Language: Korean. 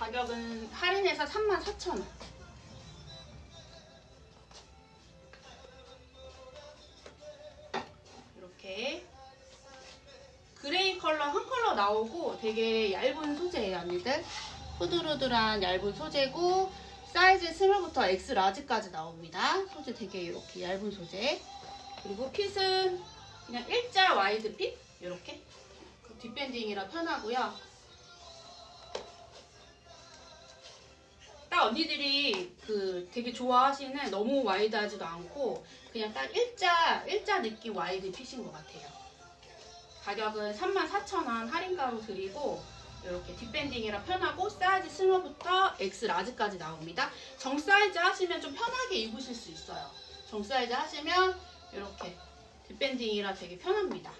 가격은 할인해서 34,000원. 이렇게 그레이 컬러 한 컬러 나오고 되게 얇은 소재예요 언니들? 후들후들한 얇은 소재고 사이즈 스몰부터 X 라지까지 나옵니다. 소재 되게 이렇게 얇은 소재. 그리고 핏은 그냥 일자 와이드 핏? 이렇게. 그 뒷밴딩이라 편하고요 딱 언니들이 그 되게 좋아하시는 너무 와이드하지도 않고 그냥 딱 일자 일자 느낌 와이드 핏인 것 같아요. 가격은 34,000원 할인가로 드리고 이렇게 뒷밴딩이라 편하고 사이즈 스몰부터 X 라지까지 나옵니다. 정 사이즈 하시면 좀 편하게 입으실 수 있어요. 정 사이즈 하시면 이렇게 뒷밴딩이라 되게 편합니다.